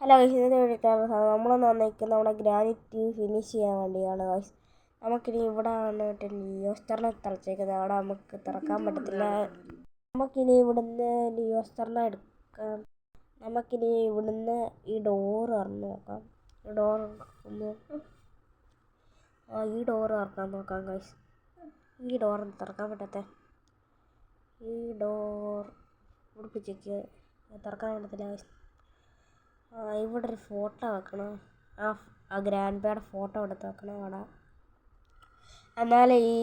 Hello guys ഇന്നത്തെ വേണ്ടിയിട്ടാണ് നമ്മളൊന്ന് വന്നിരിക്കുന്നത് നമ്മുടെ ഗ്രാനിറ്റ് ഫിനിഷ് ചെയ്യാൻ വേണ്ടിയാണ് ഗൈസ് നമുക്കിനി ഇവിടെ വന്നിട്ട് ലിയോസ്റ്ററിനെ തറച്ചേക്കുന്നത്. അവിടെ നമുക്ക് തുറക്കാൻ പറ്റത്തില്ല. നമുക്കിനി ഇവിടുന്ന് ലിയോസ്റ്ററിനെ എടുക്കാം. നമുക്കിനി ഇവിടുന്ന് ഈ ഡോറ് തുറന്ന് നോക്കാം. ഡോർ ഒന്ന് ആ ഈ ഡോറ് തുറക്കാൻ നോക്കാം ഗൈസ് ഈ ഡോർ തുറക്കാൻ പറ്റത്തെ ഈ ഡോർ ഉടുപ്പിച്ചേക്ക് തുറക്കാൻ പറ്റത്തില്ല ഗൈസ് ഇവിടെ ഒരു ഫോട്ടോ വെക്കണം. ആ ആ ഗ്രാൻഡ് ഫോട്ടോ എടുത്ത് വെക്കണം അവിടെ. എന്നാലേ ഈ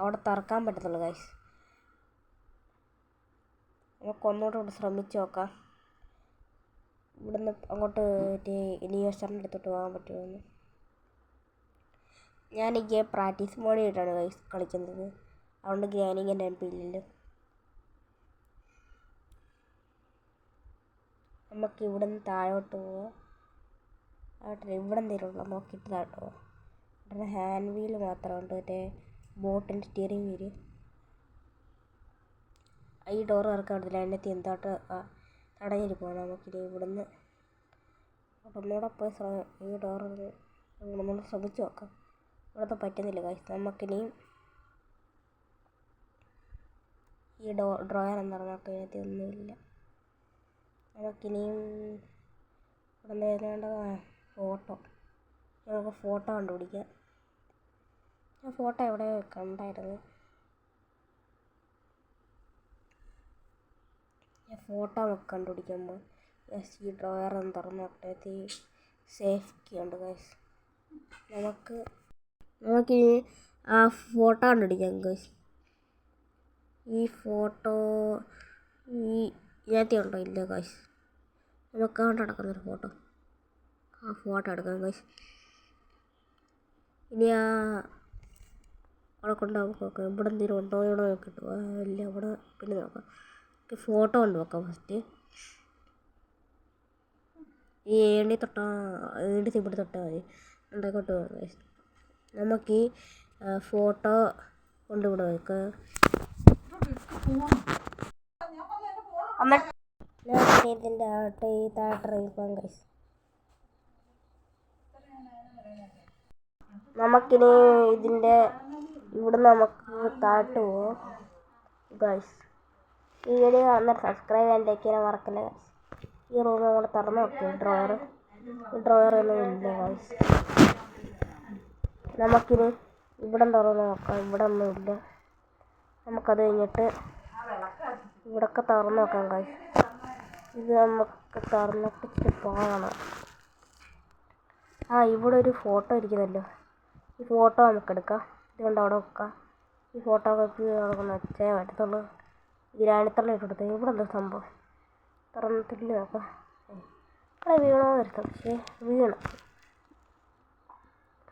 അവിടെ തുറക്കാൻ പറ്റത്തുള്ളൂ ഗൈസ് നമുക്ക് ഒന്നുകൂടെ ഇവിടെ ശ്രമിച്ചു നോക്കാം. ഇവിടുന്ന് അങ്ങോട്ട് ലിയോസ്റ്ററിന്റെ അടുത്തോട്ട് പോകാൻ പറ്റുമെന്ന്. ഞാൻ ഈ ഗെയിം പ്രാക്ടീസ് മോഡിയിട്ടാണ് ഗൈസ് കളിക്കുന്നത്. അതുകൊണ്ട് ഗ്രാനിങ് എന്റെ എം പി ഇല്ലല്ലോ. നമുക്ക് ഇവിടെ നിന്ന് താഴോട്ട് പോവാം. ആട്ടെ ഇവിടെ എന്തെങ്കിലും നോക്കിയിട്ട് താഴോട്ട് പോവാം. ഇവിടെ ഹാൻഡ് വീൽ മാത്രമുണ്ട്. മറ്റേ ബോട്ടിന്റെ സ്റ്റിയറിംഗ് വീൽ ഈ ഡോർ ഇറക്കാൻ പറ്റില്ല അതിനകത്ത് എന്തോട്ട് തടഞ്ഞിരിക്കുകയാണ് നമുക്കിനി ഇവിടുന്ന്. ഒന്നുകൂടെ പോയി ഈ ഡോർ ഒന്നുകൂടെ ശ്രമിച്ച് നോക്കാം. ഇവിടുത്തെ പറ്റുന്നില്ല കാശ് നമുക്കിനിയും ഈ ഡോ ഡ്രോയർ എന്ന് പറഞ്ഞാൽ അതിനകത്ത് ഒന്നുമില്ല. നമുക്കിനിയും ഇവിടെ നേരേണ്ട ഫോട്ടോ. നമുക്ക് ഫോട്ടോ കണ്ടുപിടിക്കാം. ഞാൻ ഫോട്ടോ എവിടെ കണ്ടായിരുന്നു? ഫോട്ടോ നമുക്ക് കണ്ടുപിടിക്കുമ്പോൾ യെസ് ഈ ഡ്രോയർ എന്ന് തുറന്ന് നോക്കട്ടെ. സേഫ് കീ ഉണ്ട് ഗൈസ് നമുക്ക് നമുക്ക് ആ ഫോട്ടോ കണ്ടുപിടിക്കാം ഗൈസ് ഈ ഫോട്ടോ ഈ ഇതിനകത്ത് ഉണ്ടോ ഇല്ല കാശ് നമുക്ക് കൊണ്ട് നടക്കുന്നൊരു ഫോട്ടോ ആ ഫോട്ടോ എടുക്കാം കാശ് ഇനി ആ അവിടെ കൊണ്ട് നോക്കാം. ഇവിടെ എന്തെങ്കിലും ഉണ്ടോ ഇവിടെ നോക്കിയിട്ട് ഇല്ല ഇവിടെ പിന്നെ നോക്കാം. ഫോട്ടോ കൊണ്ട് നോക്കാം ഫസ്റ്റ് ഈ ഏണി തൊട്ടാ ഏണി ഇവിടെ തൊട്ടാൽ മതി. ഉണ്ടാക്കോട്ട് പോകാം നമുക്ക് ഈ ഫോട്ടോ കൊണ്ടിവിടെ വെക്കാം. എന്നിട്ട് ഇതിന്റെ ആട്ടെ ഈ താട്ടിറങ്ങിപ്പോകാം ഗൈസ് നമുക്കിനി ഇതിന്റെ ഇവിടെ നമുക്ക് താട്ട് പോവും. ഗൈസ് ഈ വീഡിയോ അന്നേരം സബ്സ്ക്രൈബ് ചെയ്യാൻ ലൈക്ക് ചെയ്യാൻ മറക്കല്ല ഗൈസ് ഈ റൂം നമ്മൾ തുറന്ന് നോക്കി ഡ്രോയർ ഈ ഡ്രോയർ ഒന്നും ഇല്ല ഗൈസ് നമുക്കിനി ഇവിടെ തുറന്ന് നോക്കാം ഇവിടെ ഒന്നും ഇല്ല. നമുക്കത് കഴിഞ്ഞിട്ട് ഇവിടൊക്കെ തുറന്നു നോക്കാം കായ് ഇത് നമുക്ക് തുറന്നിട്ട് പോകണം ആ ഇവിടെ ഒരു ഫോട്ടോ ഇരിക്കുന്നല്ലോ ഈ ഫോട്ടോ നമുക്ക് എടുക്കാം. ഇതുകൊണ്ട് അവിടെ വെക്കാം. ഈ ഫോട്ടോ കോപ്പി നടക്കുന്ന വെച്ചേ പറ്റത്തുള്ളൂ. ഗ്രാനിത്തള്ള ഇട്ട് കൊടുത്തത് ഇവിടെ എന്താ സംഭവം? തുറന്നിട്ടില്ല നോക്കാം. ഇവിടെ വീണോ വരുത്തും. പക്ഷേ വീണ.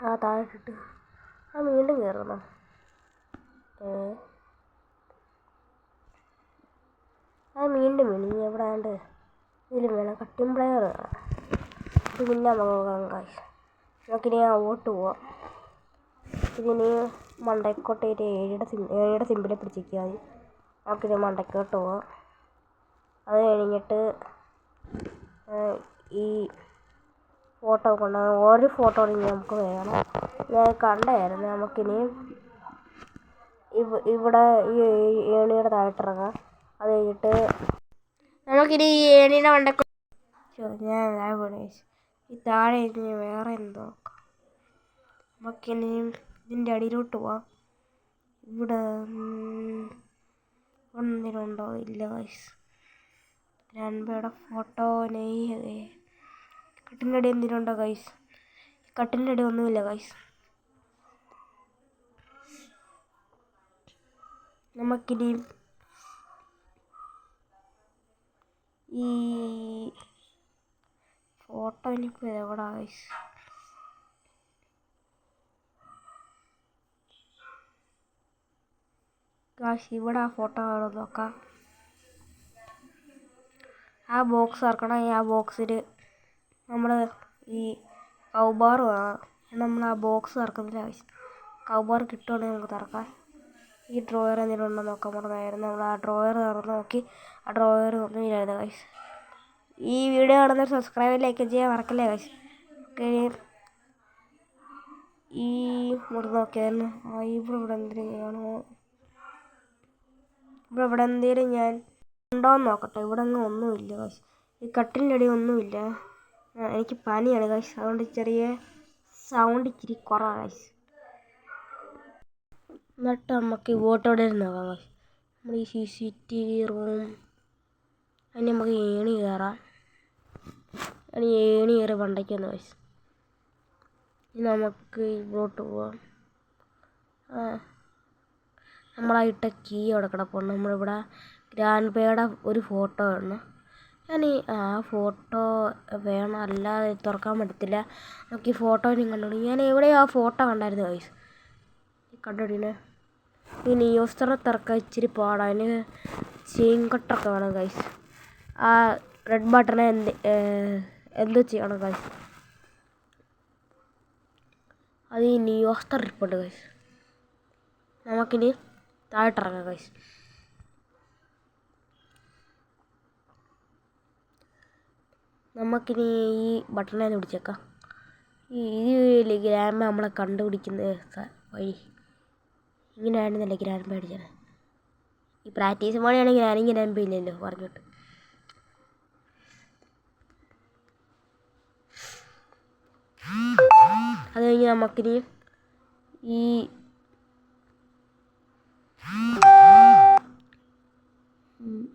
ആ താഴെ ഇട്ടിട്ട്. ആ വീണ്ടും കയറുന്നോ ഏ ആ വീണ്ടും വീണു ഇനി എവിടെ ആണ്ട് ഇതിലും വേണം. കട്ടിംഗ് പ്ലെയർ ഇത് പിന്നെ നമുക്ക് കാശ് നമുക്കിനി ഓട്ട് പോവാം. ഇതിനി മണ്ടയ്ക്കോട്ട് ഒരു ഏഴയുടെ സിം ഏഴയുടെ സിമ്പിളെ പിടിച്ചിരിക്കുക മതി നമുക്കിനി മണ്ടക്കോട്ട് പോവാം. അത് കഴിഞ്ഞിട്ട് ഈ ഫോട്ടോ കൊണ്ട് ഒരു ഫോട്ടോ ഇനി നമുക്ക് വേണം. ഞാൻ കണ്ടായിരുന്നു. നമുക്കിനി ഇവിടെ ഈ ഏണിയുടെ താഴോട്ടിറങ്ങാം അത് കഴിഞ്ഞിട്ട് നമുക്കിനി ഈ ഏണിയുടെ മണ്ടക്ക് ഞാൻ ഈ താഴെ ഇനി വേറെ എന്തോ നമുക്കിനി ഇതിന്റെ അടിയിലോട്ട് പോവാം. ഇവിടെ ഒന്നിനുണ്ടോ ഇല്ല ഗൈസ് രണ്ടുപേരുടെ ഫോട്ടോ നെയ്യേ. കട്ടിന്റെ അടി എന്തിനുണ്ടോ ഗൈസ് കട്ടിന്റെ അടി ഒന്നുമില്ല ഗൈസ് നമുക്കിനി ഈ ഫോട്ടോ ഇനിയിപ്പോൾ എവിടെ ആവശ്യം ഇവിടെ ആ ഫോട്ടോ നോക്കാം. ആ ബോക്സ് ഇറക്കണം ആ ബോക്സിൽ നമ്മൾ ഈ കൗബാർ വേണം. നമ്മൾ ആ ബോക്സ് ഇറക്കുന്നില്ല ആവശ്യം കൗബാർ കിട്ടുവാണെങ്കിൽ നമുക്ക് തുറക്കാം. ഈ ഡ്രോയർ എന്തെങ്കിലും നോക്കാൻ പറഞ്ഞായിരുന്നു. നമ്മൾ ആ ഡ്രോയർ തുറന്ന് നോക്കി. ആ ഡ്രോയർ ഒന്നും ഇല്ലായിരുന്നു ഗൈസ് ഈ വീഡിയോ കാണുന്ന സബ്സ്ക്രൈബ് ലൈക്ക് ചെയ്യാൻ മറക്കല്ലേ ഗൈസ് ഈ മുറി നോക്കിയായിരുന്നു. ആ ഇവിടെ ഇവിടെ എന്തെങ്കിലും ഇവിടെ ഇവിടെ എന്തെങ്കിലും ഞാൻ ഉണ്ടോയെന്ന് നോക്കട്ടെ. ഇവിടെ ഒന്നും ഒന്നുമില്ല ഗൈസ് ഈ കട്ടിലിന്റെ അടി ഒന്നുമില്ല. എനിക്ക് പനിയാണ് ഗൈസ് അതുകൊണ്ട് ചെറിയ സൗണ്ട് ഇച്ചിരി കുറവാണ് ഗൈസ് എന്നിട്ട് നമുക്ക് ഇങ്ങോട്ടോടെ ഇരുന്ന് നോക്കാം നമ്മൾ ഈ C C T V room അതിന് നമുക്ക് ഏണി കയറാം. അതിന് ഏണി കയറി പണ്ടയ്ക്കൊന്ന് വയസ്സ് നമുക്ക് ഇങ്ങോട്ട് പോവാം. നമ്മളായിട്ട കീ അവിടെ കിടപ്പുണ്ട്. നമ്മളിവിടെ ഗ്രാൻഡ് പേയുടെ ഒരു ഫോട്ടോ ആണ്. ഞാൻ ആ ഫോട്ടോ വേണം. അല്ലാതെ തുറക്കാൻ പറ്റത്തില്ല. നമുക്ക് ഈ ഫോട്ടോ ഇനി കണ്ടോളൂ ഞാൻ എവിടെയാണ് ആ ഫോട്ടോ കണ്ടായിരുന്നു ഗൈസ് കണ്ടോടിനെ ഈ നിയോസ്റ്റർ തിറക്കാൻ ഇച്ചിരി പാടാണ് അതിന് ചെയിൻ കട്ടറൊക്കെ വേണം ഗൈസ് ആ റെഡ് ബട്ടണെ എന്ത് എന്തോ ചെയ്യണം ഗൈസ് അത് ഈ നിയോസ്റ്റർ റിപ്പോർട്ട് ഗൈസ് നമുക്കിനി താഴോട്ടിറങ്ങാം ഗൈസ് നമുക്കിനി ഈ ബട്ടണെ പിടിച്ചേക്കാം. ഈ ഇത് ഗ്രാമ നമ്മളെ കണ്ടുപിടിക്കുന്ന വഴി. ഇങ്ങനെയായിരുന്നല്ലേ ഗ്രാൻഡ് അടിച്ചത് ഈ പ്രാക്ടീസ് പോലെയാണെങ്കിൽ ഞാനിങ്ങനെ എം ഇല്ലല്ലോ പറഞ്ഞിട്ട്. അത് കഴിഞ്ഞ് നമുക്കിനി ഈ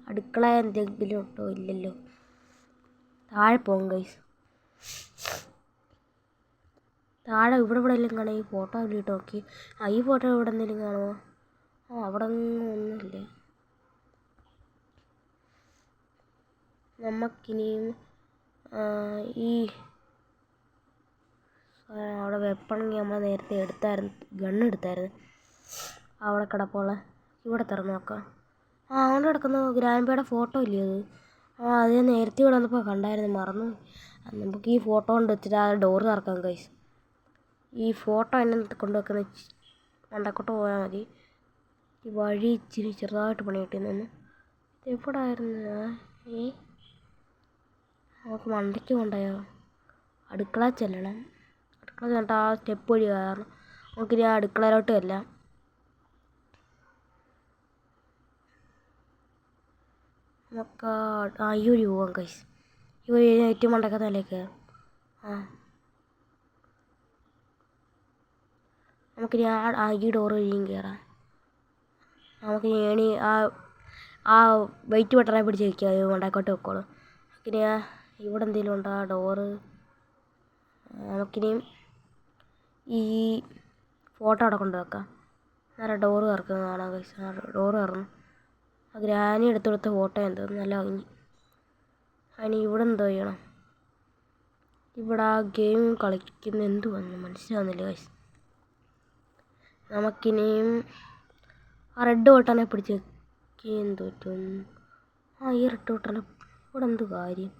അടുക്കള എന്തെങ്കിലും ഉണ്ടോ ഇല്ലല്ലോ? താഴെ പോകും ഗൈസ് താഴെ ഇവിടെ ഇവിടെ എല്ലാം കാണാം. ഈ ഫോട്ടോ ഇട്ട് നോക്കി. ആ ഈ ഫോട്ടോ ഇവിടെ എന്തെങ്കിലും കാണുമോ? ആ അവിടെ ഒന്നും ഒന്നുമില്ല. നമുക്കിനിയും ഈ അവിടെ വെപ്പണെങ്കിൽ നമ്മൾ നേരത്തെ എടുത്തായിരുന്നു. ഗണ്ണ് എടുത്തായിരുന്നു. അവിടെ കിടപ്പുള്ള. ഇവിടെ തുറന്ന് നോക്കാം. ആ അവിടെ കിടക്കുന്ന ഗ്രാൻഡ്പയുടെ ഫോട്ടോ ഇല്ലേ അത്? ആ അത് നേരത്തെ ഇവിടെ വന്നപ്പോൾ കണ്ടായിരുന്നു. മറന്നു നമുക്ക് ഈ ഫോട്ടോ കൊണ്ട് വെച്ചിട്ട് ആ ഡോറ് തുറക്കാം കൈസ് ഈ ഫോട്ടോ എന്നെ കൊണ്ടുവെക്കുന്ന മണ്ടക്കോട്ട് പോയാൽ മതി. ഈ വഴി ഇച്ചിരി ചെറുതായിട്ട് പണി കിട്ടിയെന്നു എവിടെ ആയിരുന്നു ഏ? നമുക്ക് മണ്ടയ്ക്ക് കൊണ്ടുപോയോ? അടുക്കള ചെല്ലണം. അടുക്കള ചെന്നിട്ട് ആ സ്റ്റെപ്പ് വഴി കയറണം. നമുക്കിനി ആ അടുക്കളയിലോട്ട് ചെല്ലാം. നമുക്ക് ആ- ഈ വഴി പോവാം കൈസ് ഈ വഴി ഏറ്റവും മണ്ടക്കത്തെ നിലയ്ക്ക് ആ. നമുക്കിനി ആ ആ ഈ ഡോറ് വഴിയും കയറാം നമുക്ക് ഏണി ആ ആ വെയിറ്റ് ബട്ടറെ പിടിച്ച് വയ്ക്കുക അത് വെക്കോളൂ. നമുക്കിനി ആ ഇവിടെ എന്തെങ്കിലും ഉണ്ടോ ആ ഡോറ് നമുക്കിനിയും ഈ ഫോട്ടോ അവിടെ കൊണ്ട് വെക്കാം. നേരെ ഡോറ് തുറക്കുന്നത് കാണാം ആ ഡോറ് തുറന്നു ആ ഗ്രാനി എടുത്ത് കൊടുത്ത ഫോട്ടോ എന്തോ നല്ല ഭംഗി. അതിന് ഇവിടെ എന്തോ ചെയ്യണം. ഇവിടെ ആ ഗെയിം കളിക്കുന്ന എന്ത് വന്നു മനസ്സിലാവുന്നില്ല കൈസ് നമുക്കിനിയും ആ റെഡ് ബട്ടനെ പിടിച്ച് എന്ത് തോറ്റും. ആ ഈ റെഡ് ബട്ടനെ ഇവിടെ എന്ത് കാര്യം?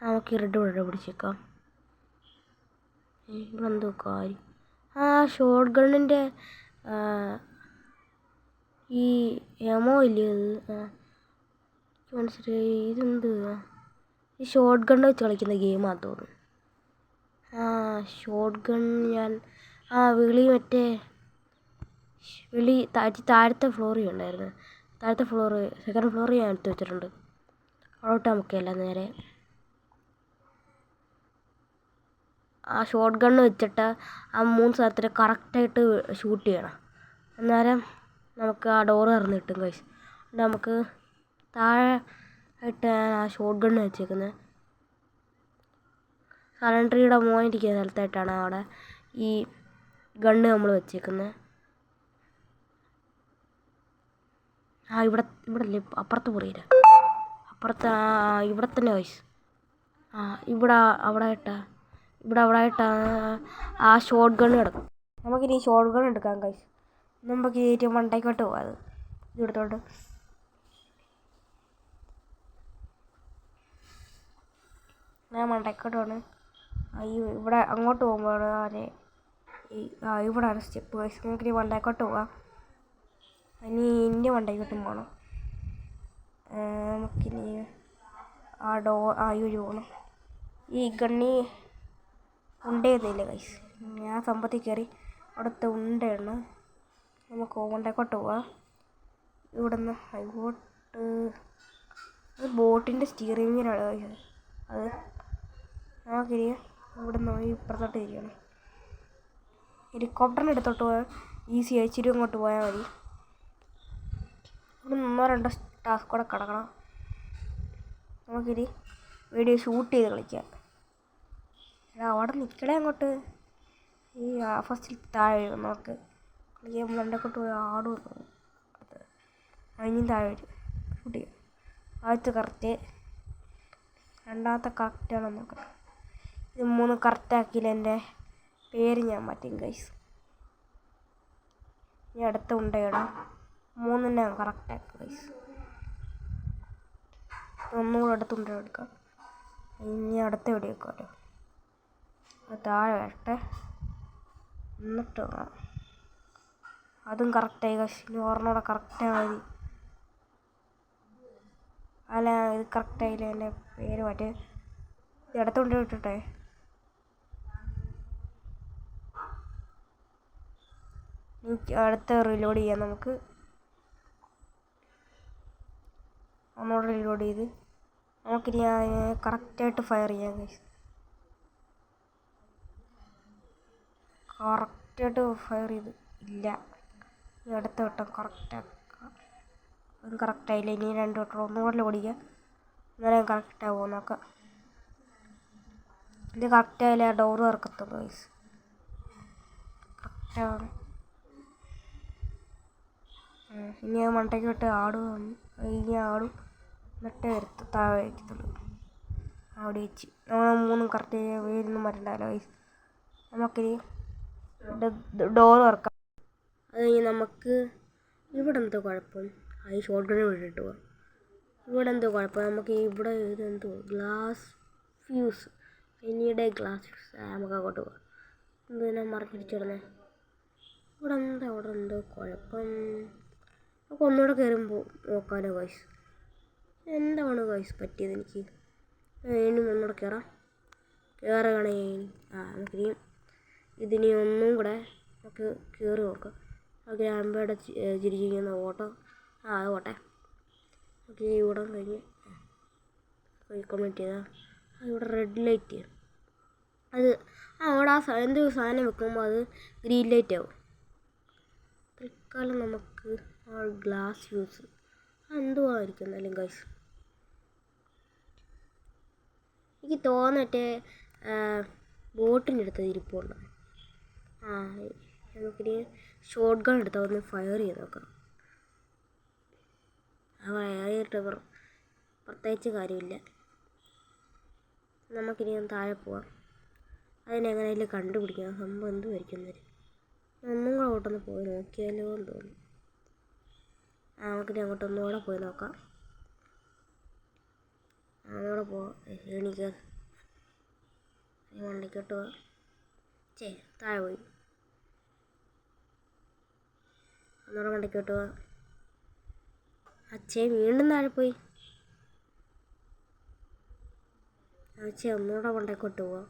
നമുക്ക് ഈ റെഡ് ബട്ടനെ പിടിച്ചേക്കാം ഇവിടെ എന്തോ കാര്യം? ആ ഷോർട്ട് ഗണ്ണിന്റെ ഈ എമോ ഇല്ലേ അത്? മനസ്സിലായി. ഇതെന്ത്? ഈ ഷോർട്ട് ഗണ്ണ് വെച്ച് കളിക്കുന്ന ഗെയിമാണ് തോന്നുന്നു. ആ ഷോർട്ട് ഗൺ ഞാൻ ആ വിളി മറ്റേ വിളി താഴ്ത്തി ഫ്ലോറിൽ ഉണ്ടായിരുന്നു. താഴത്തെ ഫ്ലോർ സെക്കൻഡ് ഫ്ലോറിൽ ഞാൻ എടുത്ത് വെച്ചിട്ടുണ്ട്. അവിടോട്ട് നമുക്കല്ല നേരെ. ആ ഷോട്ട് ഗണ്ണ് വെച്ചിട്ട് ആ മൂന്ന് സ്ഥലത്തിൽ കറക്റ്റായിട്ട് ഷൂട്ട് ചെയ്യണം. അന്നേരം നമുക്ക് ആ ഡോർ തുറന്ന് കിട്ടും കൈസ് നമുക്ക് താഴെ ആയിട്ട് ആ ഷോട്ട് ഗണ്ണ് വെച്ചേക്കുന്നത് സലൻട്രിയുടെ മോനിരിക്കുന്ന സ്ഥലത്തായിട്ടാണ് അവിടെ ഈ ഗണ്ണ് നമ്മൾ വെച്ചേക്കുന്നത് ആ ഇവിടെ ഇവിടെ അല്ലേ അപ്പുറത്ത് മുറിയില്ല അപ്പുറത്ത് ഇവിടെ തന്നെ വയസ്സ് ആ ഇവിടെ അവിടെ ആയിട്ടാ. ഇവിടെ അവിടെ ആയിട്ടാ ആ ഷോർട്ട് ഗൺ കിടക്കും. നമുക്കിനി ഷോർട്ട് ഗൺ എടുക്കാം കൈസ് നമുക്ക് ഏറ്റവും മണ്ടയ്ക്കോട്ട് പോകാം ഇത് എടുത്തോണ്ട്. ഞാൻ മണ്ടയ്ക്കോട്ട് പോണ് ആ ഈ ഇവിടെ അങ്ങോട്ട് പോകുമ്പോൾ ആരെ ഈ ഇവിടെയാണ് സ്റ്റെപ്പ് കൈസ് നമുക്കിനി മണ്ടയ്ക്കോട്ട് പോവാം. ഇനി ഇന്ത്യ മണ്ടയ്ക്കോട്ടും പോകണം നമുക്കിനി ആ ഡോ ആ വഴി പോകണം ഈ ഗണ്ണി ഉണ്ടയെന്നില്ല കൈസ് ഞാൻ സമ്പത്തിൽ കയറി അവിടുത്തെ ഉണ്ടയാണ്. നമുക്ക് ഉണ്ടക്കോട്ട് പോവാം. ഇവിടെ നിന്ന് അങ്ങോട്ട് അത് ബോട്ടിന്റെ സ്റ്റിയറിങ്ങിനാണ് കഴിച്ചത് അത് നമുക്കിനി ഇവിടെ നിന്ന് പോയി ഇപ്പുറത്തോട്ട് തിരിയണം. ഹെലികോപ്റ്ററിന്റെ അടുത്തോട്ട് പോയാൽ ഈസി അയച്ചിരി അങ്ങോട്ട് പോയാൽ മതി. ഇവിടെ നിന്നോ രണ്ടോ ടാസ്ക് കൂടെ കിടക്കണം. നമുക്കിനി വീഡിയോ ഷൂട്ട് ചെയ്ത് കളിക്കാം. എടാ അവിടെ നിൽക്കണേ അങ്ങോട്ട്. ഈ ഫസ്റ്റിൽ താഴെ വരും നമുക്ക്. കളിക്കാൻ രണ്ടൊക്കെ പോയി ആടും അത് അതിനും താഴെ വരും. ഷൂട്ട് ചെയ്യാം. ആദ്യത്തെ കറക്റ്റ് രണ്ടാമത്തെ കറക്റ്റാണോ നോക്കണം ഇത് മൂന്ന് കറക്റ്റാക്കിയില്ല എന്റെ പേര് ഞാൻ മാറ്റും ഗൈസ് ഇനി അടുത്ത ഉണ്ടയിടാം മൂന്നിനെ കറക്റ്റ് ഗൈസ് ഒന്നുകൂടെ കൂടെ അടുത്ത ഉണ്ട എടുക്കാം? ഇനി അടുത്ത എവിടെ വെക്കാമല്ലോ താഴെ വരട്ടെ. എന്നിട്ട് അതും കറക്റ്റായി ഇനി ഒരെണ്ണൂടെ കറക്റ്റായി മതി. അല്ല ഇത് കറക്റ്റായില്ല എന്റെ പേര് മാറ്റി ഇത് അടുത്തുകൊണ്ട് വിട്ടിട്ടെ അടുത്ത റീലോഡ് ചെയ്യാം നമുക്ക്. ഒന്നുകൂടെ ലോഡ് ചെയ്ത്. നമുക്കിനി അതിനെ കറക്റ്റായിട്ട് ഫയർ ചെയ്യാം ഗൈസ് കറക്റ്റായിട്ട് ഫയർ ചെയ്ത്. ഇല്ല. ഈ അടുത്ത വട്ടം കറക്റ്റാക്കാം കറക്റ്റായില്ല ഇനി രണ്ട് വട്ടം ഒന്നുകൂടെ ചെയ്യാം എന്നാലും കറക്റ്റാവുമോ നോക്കാം. ഇത് കറക്റ്റായാലേ ആ ഡോറ് ഇറക്കത്തുള്ളൂ ഗൈസ് കറക്റ്റാണ് ഇനി മണ്ടയ്ക്ക് വിട്ട് ആടും. ഇനി ആടും. എന്നിട്ടേ വരുത്ത താഴെ വയ്ക്കത്തുള്ളൂ അവിടെ വെച്ച്. നമ്മൾ മൂന്നും കറക്റ്റ് വേരൊന്നും വരണ്ടല്ലോ നമുക്കിനി ഡോർ തുറക്കാം. അത് കഴിഞ്ഞ് നമുക്ക് ഇവിടെ എന്തോ കുഴപ്പം. അത് ഷോർട്ട് ഗൺ വിട്ടിട്ട് പോവാം. ഇവിടെ എന്തോ കുഴപ്പം. നമുക്ക് ഇവിടെ ഇതെന്തോ ഗ്ലാസ് ഫ്യൂസ് പിന്നീട് ഗ്ലാസ് ഫ്യൂസ് നമുക്ക് അങ്ങോട്ട് പോവാം. ഞാൻ മറക്കടിച്ചിടുന്നേ ഇവിടെ എന്താ? അവിടെ എന്തോ കുഴപ്പം. നമുക്ക് ഒന്നുകൂടെ കയറുമ്പോൾ നോക്കാമല്ലോ ഗൈസ് എന്താണ് ഗൈസ് പറ്റിയത് എനിക്ക്? ഇനി ഒന്നുകൂടെ കയറാം കയറുകയാണെങ്കിൽ ആ നമുക്കിനി ഇതിനി ഒന്നും കൂടെ നമുക്ക് കയറി നോക്കാം. ആ ഗ്രാമ്പയുടെ ചിരിച്ചിരിക്കുന്ന ഓട്ടോ. ആ അത് പോട്ടെ. ഓക്കെ ഇവിടെ കഴിഞ്ഞ് കമ്മിറ്റ് ചെയ്താൽ ഇവിടെ റെഡ് ലൈറ്റ് അത് ആ അവിടെ ആ എന്ത് സാധനം വെക്കുമ്പോൾ അത് ഗ്രീൻ ലൈറ്റ് ആവും. തൽക്കാലം നമുക്ക് ആ ഗ്ലാസ് യൂസ് എന്തുവായിരിക്കും എന്നാലും ഗൈസ് എനിക്ക് തോന്നട്ടെ ബോട്ടിന്റെ അടുത്ത് ഇരിപ്പുണ്ട്. ആ നമുക്കിനി ഷോർട്ട് ഗൺ എടുത്താൽ ഒന്ന് ഫയർ ചെയ്ത് നോക്കാം. ആ ഫയർ പ്രത്യേകിച്ച് കാര്യമില്ല. നമുക്കിനി ഒന്ന് താഴെ പോവാം. അതിനെങ്ങനെയെങ്കിലും കണ്ടുപിടിക്കാം. സംഭവം എന്തുമായിരിക്കും എന്നൊരു ഒന്നും കൂടെ അങ്ങോട്ടൊന്ന് പോയി നോക്കിയാലോ എന്ന് തോന്നുന്നു. ആ നമുക്കിനി അങ്ങോട്ടൊന്നുകൂടെ പോയി നോക്കാം. അങ്ങോട്ട് പോവാം എണീക്കാൻ വണ്ടിക്കോട്ട് പോവാം ചേ താഴെ പോയി. ഒന്നുകൂടെ വണ്ടിക്കോട്ട് പോവാം അച്ഛേ വീണ്ടും താഴെ പോയി. അച്ഛേ ഒന്നുകൂടെ കൊണ്ടേക്കോട്ട് പോവാം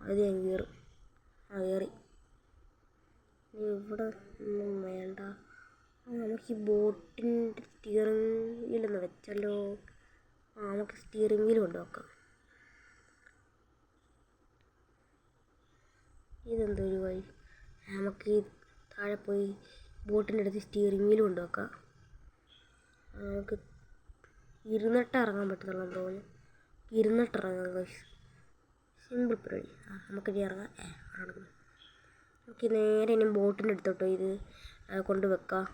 അത് ഞാൻ കയറും. ആ കയറി. ഇവിടെ ഒന്നും വേണ്ട. നമുക്ക് ഈ ബോട്ടിന്റെ സ്റ്റിയറിങ്ങിലൊന്ന് വെച്ചല്ലോ. ആ നമുക്ക് സ്റ്റിയറിംഗ് വീൽ കൊണ്ടുവെക്കാം ഇതെന്തൊരു വഴി? നമുക്ക് താഴെ പോയി ബോട്ടിന്റെ അടുത്ത് സ്റ്റിയറിംഗ് വീൽ ആ, നമുക്ക് ഇരുന്നിട്ട് ഇറങ്ങാൻ പറ്റത്തുള്ളൂ എന്ന് തോന്നുന്നു. ഇരുന്നിട്ട് ഇറങ്ങാം ഗൈസ് സിമ്പിൾ പരിപാടി. ആ നമുക്കിനി ഇറങ്ങാം. നമുക്ക് നേരെ ഇനി ബോട്ടിന്റെ അടുത്തോട്ടോ ഇത് കൊണ്ട് വെക്കാം.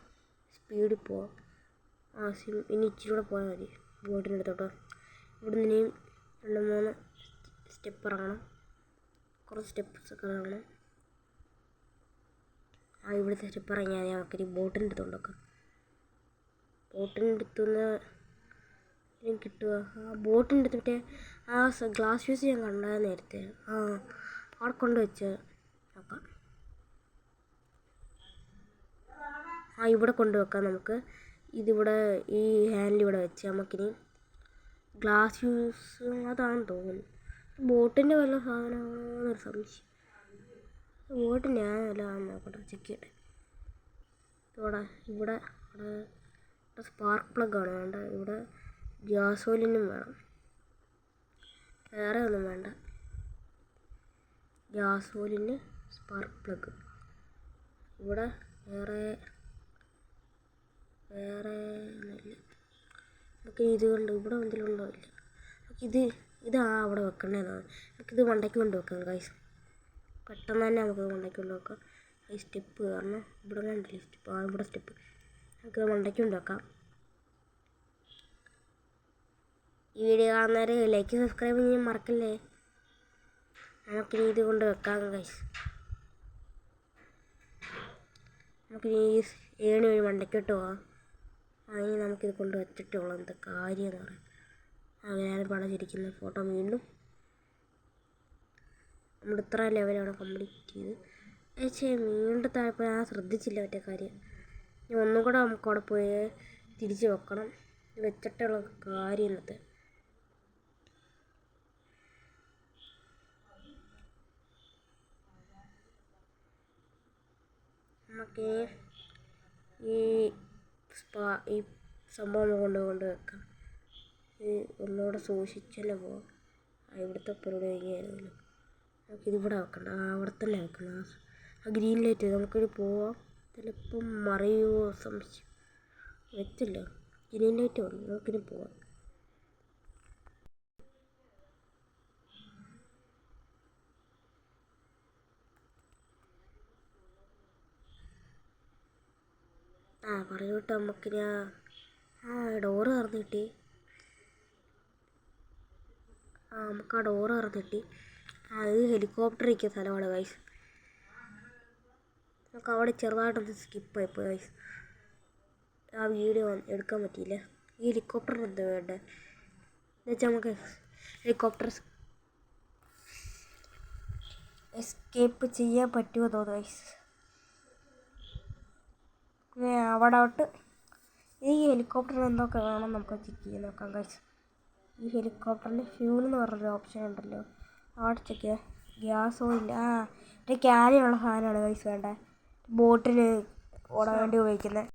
സ്പീഡിൽ പോവാം. ആ സിം ഇനി ഇച്ചിരി കൂടെ പോയാൽ മതി. ബോട്ടിന്റെ അടുത്തോട്ട് ഇവിടെ നിന്ന് രണ്ട് മൂന്ന് സ്റ്റെപ്പ് ഇറങ്ങണം. കുറച്ച് സ്റ്റെപ്സ് ഒക്കെ ഇറങ്ങണം. ആ ഇവിടുത്തെ സ്റ്റെപ്പ് ഇറങ്ങിയാൽ മതി. ഈ ബോട്ടിന്റെ അടുത്തോട്ട് വെക്കാം ബോട്ടിന്റെ അടുത്തുനിന്ന് കിട്ടുക ആ ബോട്ടിന്റെ അടുത്ത് മറ്റേ ആ ഗ്ലാസ് യൂസ് ഞാൻ കണ്ടത് നേരത്തെ. ആ അവിടെ കൊണ്ടുവച്ച് നോക്കാം ആ ഇവിടെ കൊണ്ടുവെക്കാം നമുക്ക്. ഇതിവിടെ ഈ ഹാൻഡിൽ ഇവിടെ വെച്ച് നമുക്കിനി ഗ്ലാസ് യൂസ് അതാണെന്ന് തോന്നുന്നു. ബോട്ടിന്റെ വല്ല സാധനമാണെന്നൊരു സംശയം. ബോട്ടിന്റെ ആണല്ലോ നോക്കട്ടെ ചെക്ക് ചെയ്യട്ടെ. ഇവിടെ ഇവിടെ ഇവിടെ സ്പാർക്ക് പ്ലഗ് ആണ് വേണ്ട. ഇവിടെ ഗ്യാസോലിനും വേണം. വേറെ ഒന്നും വേണ്ട. ഗ്യാസോലിന് സ്പാർക്ക് പ്ലഗ് ഇവിടെ വേറെ വേറെ ഒന്നുമില്ല. നമുക്ക് ഇത് കൊണ്ട് ഇവിടെ എന്തെങ്കിലും ഇല്ല. ഇത് ഇതാ അവിടെ വെക്കണേന്നാണ് നമുക്കിത് മണ്ടയ്ക്ക് കൊണ്ട് വെക്കാം ഗൈസ് പെട്ടെന്ന് തന്നെ നമുക്ക് മണ്ടയ്ക്ക് കൊണ്ട് വെക്കാം. ഈ സ്റ്റെപ്പ് കാരണം ഇവിടെ കണ്ടില്ലേ സ്റ്റെപ്പ് ആ ഇവിടെ സ്റ്റെപ്പ് നമുക്ക് മണ്ടയ്ക്ക് കൊണ്ട് വെക്കാം. ഈ വീഡിയോ കാണുന്നവർ ലൈക്ക് സബ്സ്ക്രൈബ് ചെയ്യാൻ മറക്കല്ലേ? നമുക്കിനി ഇത് കൊണ്ട് വെക്കാം ഗൈസ് നമുക്കിനി ഏണി വഴി മണ്ടയ്ക്കോട്ട് പോവാം അതിന് നമുക്കിത് കൊണ്ട് വെച്ചിട്ടുള്ള എന്താ കാര്യം എന്ന് പറയാം. അങ്ങനെ പടച്ചിരിക്കുന്ന ഫോട്ടോ വീണ്ടും നമ്മൾ ഇത്ര ലെവലാണ് കംപ്ലീറ്റ് ചെയ്ത് പക്ഷേ വീണ്ടും താഴെ ഞാൻ ശ്രദ്ധിച്ചില്ല മറ്റേ കാര്യം. ഇനി ഒന്നും കൂടെ നമുക്ക് അവിടെ പോയി തിരിച്ച് വെക്കണം. വെച്ചിട്ടുള്ള കാര്യം ഇന്നത്തെ. നമുക്ക് ഈ സ്പാ ഈ സംഭവം കൊണ്ട് കൊണ്ട് വെക്കാം. ഇത് ഒന്നുകൂടെ സൂക്ഷിച്ചല്ലേ പോവാം ഇവിടുത്തെ പരിപാടി കഴിഞ്ഞായിരുന്നല്ലോ. നമുക്കിതിവിടെ വെക്കണ്ട. ആ അവിടെ തന്നെ വെക്കണം. ആ ആ ഗ്രീൻ ലൈറ്റ് നമുക്കൊരു പോവാം. ചിലപ്പം മറിയുമോ സംശയം. വെച്ചല്ലോ. ഗ്രീൻ ലൈറ്റ് വന്നു നമുക്കിനി പോവാം. ആ പറഞ്ഞു കേട്ടോ നമുക്കിനി ആ ആ ഡോറ് തുറന്ന് കിട്ടി ആ നമുക്ക് ആ ഡോറ് തുറന്ന് കിട്ടി ആ ഇത് ഹെലികോപ്റ്റർ ഇരിക്കുന്ന സ്ഥലമാണ് ഗൈസ് നമുക്ക് അവിടെ ചെറുതായിട്ടൊന്ന് സ്കിപ്പായി പോയി ഗൈസ് ആ വീഡിയോ എടുക്കാൻ പറ്റിയില്ല. ഈ ഹെലികോപ്റ്റർ എന്താ വേണ്ടത് എന്നുവെച്ചാൽ നമുക്ക് ഹെലികോപ്റ്റർ എസ്കേപ്പ് ചെയ്യാൻ പറ്റുമോ തോന്നുന്നു ഗൈസ് അവിടോട്ട് ഈ ഹെലികോപ്റ്റർ എന്തൊക്കെ വേണം നമുക്ക് ചെക്ക് ചെയ്ത് നോക്കാം കഴിച്ച് ഈ ഹെലികോപ്റ്ററിൽ ഫ്യൂൽ എന്ന് പറഞ്ഞൊരു ഓപ്ഷൻ ഉണ്ടല്ലോ. അവിടെ ചെക്ക് ചെയ്യാം. ഗ്യാസ് ഓയിൽ ആ ഒരു ക്യാനുള്ള സാധനമാണ് കഴിച്ച് വേണ്ടത് ബോട്ടിൽ ഓടാൻ വേണ്ടി ഉപയോഗിക്കുന്നത്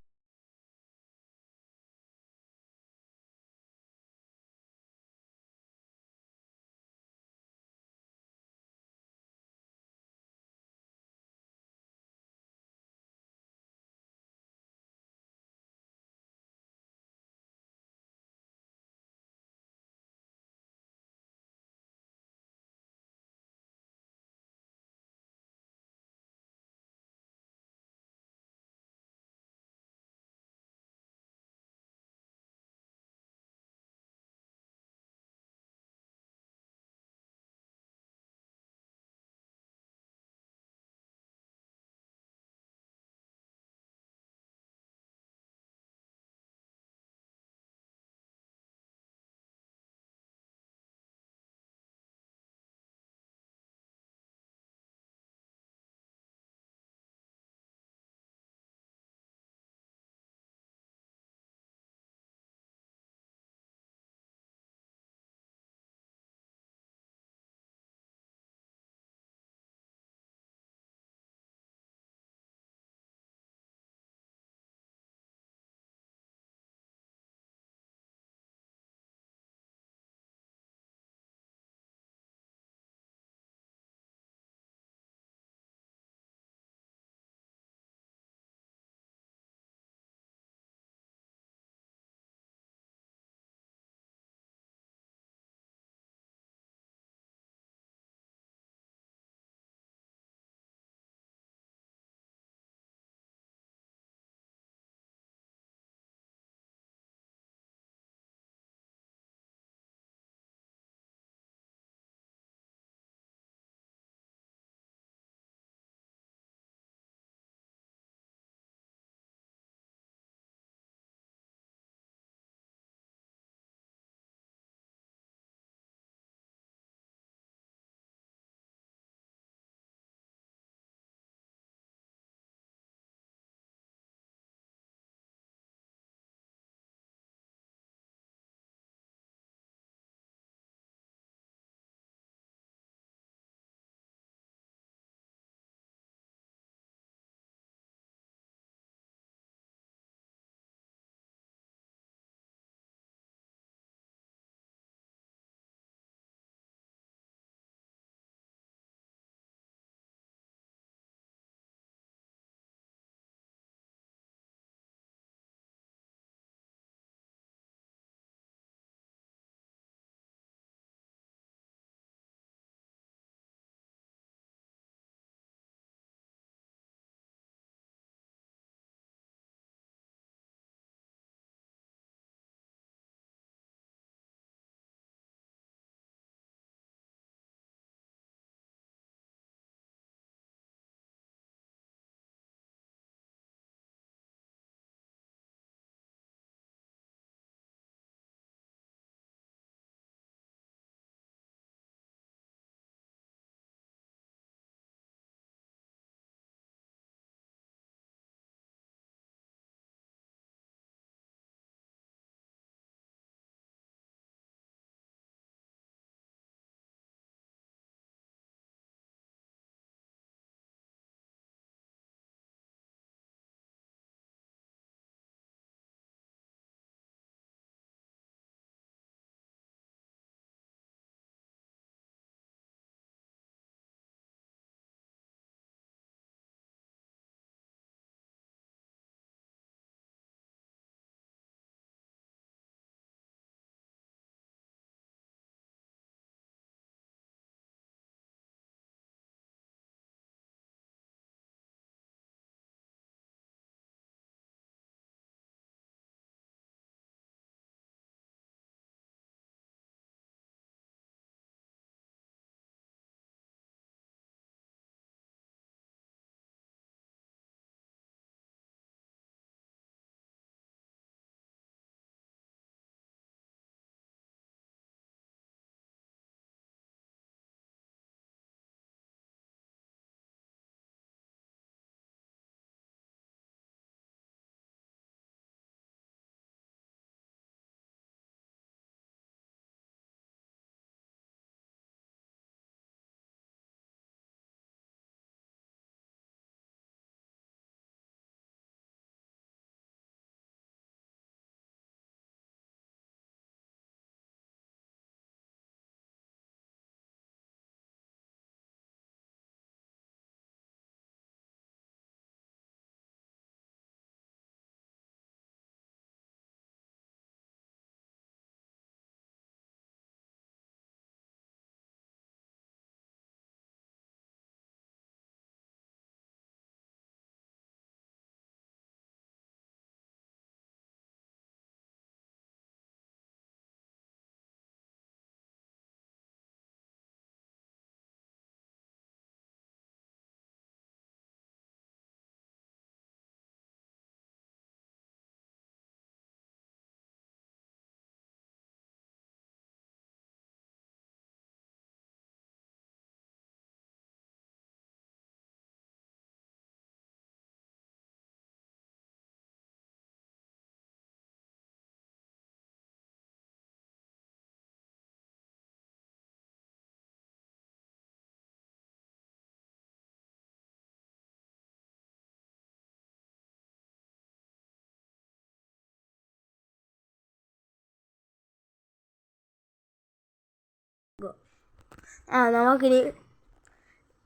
ആ നമുക്കിനി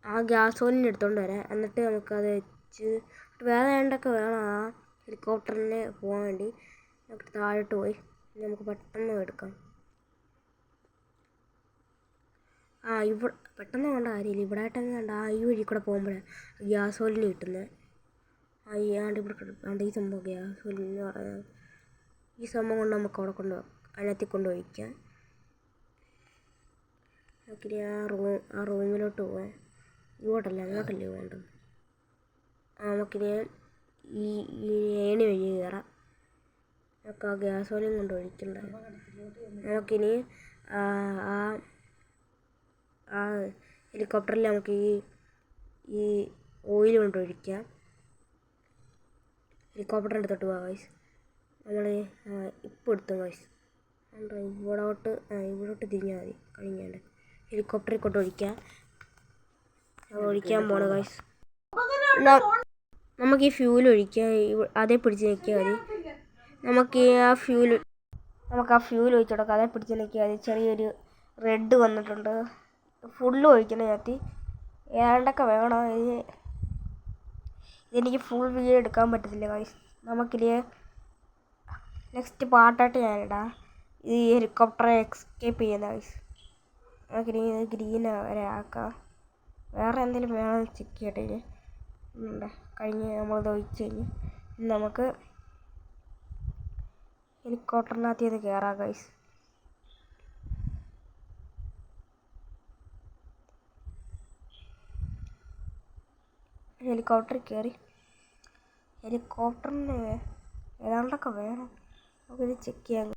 ആ ഗ്യാസ് ഓലിന്റെ എടുത്തോണ്ട് വരാം. എന്നിട്ട് നമുക്കത് വെച്ച് വേറെ ഏണ്ടൊക്കെ വേണം ആ ഹെലികോപ്റ്ററിന് പോകാൻ വേണ്ടി. നമുക്ക് താഴോട്ട് പോയി. നമുക്ക് പെട്ടെന്ന് എടുക്കാം. ആ ഇവിടെ പെട്ടെന്ന് വേണ്ട കാര്യമില്ല. ഇവിടെ ആയിട്ടങ്ങ് വേണ്ട ആ ഈ വഴി കൂടെ പോകുമ്പോഴാണ് ഗ്യാസ് ഓയിലിന് കിട്ടുന്നത്. ആ ഈ ആണ്ട് ഇവിടെ ആണ്ട് ഈ സംഭവം ഗ്യാസ് പറയുന്നത്. ഈ സംഭവം കൊണ്ട് നമുക്ക് അവിടെ കൊണ്ട് അതിനകത്തേക്ക് കൊണ്ട് ഒഴിക്കാം നമുക്കിനി ആ റൂം ആ റൂമിലോട്ട് പോവാൻ. ഇങ്ങോട്ടല്ല അങ്ങോട്ടല്ലേ വേണ്ടത് ആ നമുക്കിനി ഈ ഈ ഏണി വഴി കയറാം. നമുക്ക് ആ ഗ്യാസ് ഓയിലും കൊണ്ട് ഒഴിക്കണ്ട? നമുക്കിനി ആ ആ ഹെലികോപ്റ്ററിൽ നമുക്ക് ഈ ഈ ഓയിൽ കൊണ്ട് ഒഴിക്കാം. ഹെലികോപ്റ്ററിന്റെ അടുത്തോട്ട് പോവാം വൈസ് നമ്മൾ ഇപ്പോൾ എടുത്തു വൈസ് ഇവിടോട്ട് ഇവിടോട്ട് തിരിഞ്ഞാൽ മതി. കഴിഞ്ഞാണ്ട് ഹെലികോപ്റ്ററിൽ കൊണ്ട് ഒഴിക്കാം ഒഴിക്കാൻ പോണ ഗൈസ് നമുക്ക് ഈ ഫ്യൂൽ ഒഴിക്കാം അതേ പിടിച്ച് നിൽക്കിയാൽ മതി. നമുക്ക് ഈ ആ ഫ്യൂൽ നമുക്ക് ആ ഫ്യൂൽ ഒഴിച്ചു കൊടുക്കാം. അതേ പിടിച്ച് നിൽക്കിയാൽ മതി. ചെറിയൊരു റെഡ് വന്നിട്ടുണ്ട്. ഫുള്ള് ഒഴിക്കണം ഞാത്തി ഏതാണ്ടൊക്കെ വേണം. ഇത് ഇതെനിക്ക് ഫുൾ വീഡിയോ എടുക്കാൻ പറ്റത്തില്ല ഗൈസ് നമുക്കിനി നെക്സ്റ്റ് പാർട്ടായിട്ട് ഞാനിടാം. ഈ ഹെലികോപ്റ്ററെ എക്സ്കേപ്പ് ചെയ്യുന്ന ഗൈസ് ഇത് ഗ്രീൻ വരെ വേറെ എന്തെങ്കിലും വേണം ചെക്ക് ചെയ്യട്ടെ ഇനി. കഴിഞ്ഞ് നമ്മൾ ഒഴിച്ച് കഴിഞ്ഞ്. ഇനി നമുക്ക് ഹെലികോപ്റ്ററിനകത്ത് ഇത് കയറാം ഗൈസ് ഹെലികോപ്റ്റർ കയറി ഹെലികോപ്റ്ററിന് ഏതാണ്ടൊക്കെ വേണം. നമുക്കിത് ചെക്ക് ചെയ്യാം